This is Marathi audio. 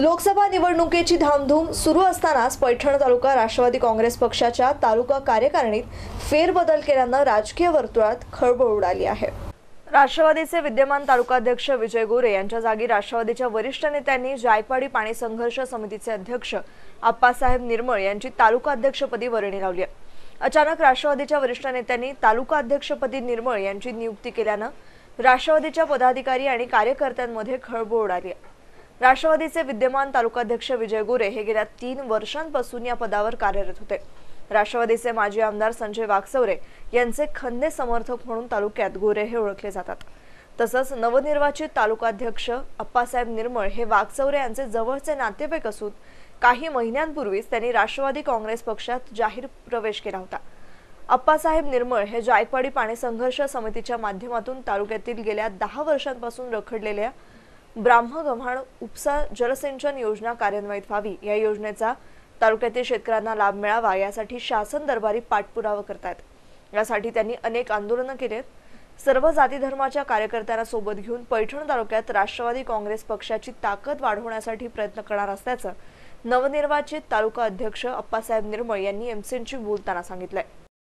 लोकसभा निवडणुकीची धामधूम सुरू असतानाच पैठण तालुका राष्ट्रवादी काँग्रेस पक्षाच्या तालुका कार्यकारिणीत फेरबदल केल्यानं राजकीय वर्तुळात खळबळ उडाली आहे. राष्ट्रवादीचे विद्यमान तालुकाध्यक्ष विजय गोरे यांच्या जागी राष्ट्रवादीच्या वरिष्ठ नेत्यांनी जायकवाडी पाणी संघर्ष समितीचे अध्यक्ष आप्पासाहेब निर्मळ यांची तालुका अध्यक्षपदी वर्णी लावली आहे. अचानक राष्ट्रवादीच्या वरिष्ठ नेत्यांनी तालुका अध्यक्षपदी निर्मळ यांची नियुक्ती केल्यानं राष्ट्रवादीच्या पदाधिकारी आणि कार्यकर्त्यांमध्ये खळबळ उडाली आहे. राष्ट्रवादीचे विद्यमान तालुकाध्यक्ष विजय गोरे हे गेल्या तीन वर्षांपासून या पदावर कार्यरत होते. राष्ट्रवादीचे माजी आमदार संजय वाकचौरे यांचे खंदे समर्थक म्हणून तालुक्यात गोरे हे ओळखले जातात. तसंच नवनिर्वाचित तालुकाध्यक्ष अप्पासाहेब निर्मळ हे वाकचौरे यांचे जवळचे नातेवाईक असून काही महिन्यांपूर्वीच त्यांनी राष्ट्रवादी काँग्रेस पक्षात जाहीर प्रवेश केला होता. अप्पासाहेब निर्मळ हे जायकवाडी पाणी संघर्ष समितीच्या माध्यमातून तालुक्यातील गेल्या दहा वर्षांपासून रखडलेल्या ब्राह्मगव्हाण उपसा जलसिंचन योजना कार्यान्वित व्हावी. या योजनेचा तालुक्यातील शेतकऱ्यांना लाभ मिळावा यासाठी शासन दरबारी पाठपुरावा करतात यासाठी त्यांनी अनेक आंदोलनं केली सर्व जाती धर्माच्या कार्यकर्त्यांना सोबत घेऊन पैठण तालुक्यात राष्ट्रवादी काँग्रेस पक्षाची ताकद वाढवण्यासाठी प्रयत्न करणार असल्याचं नवनिर्वाचित तालुका अध्यक्ष अप्पासाहेब निर्मळ यांनी एमसीएनशी बोलताना सांगितलंय.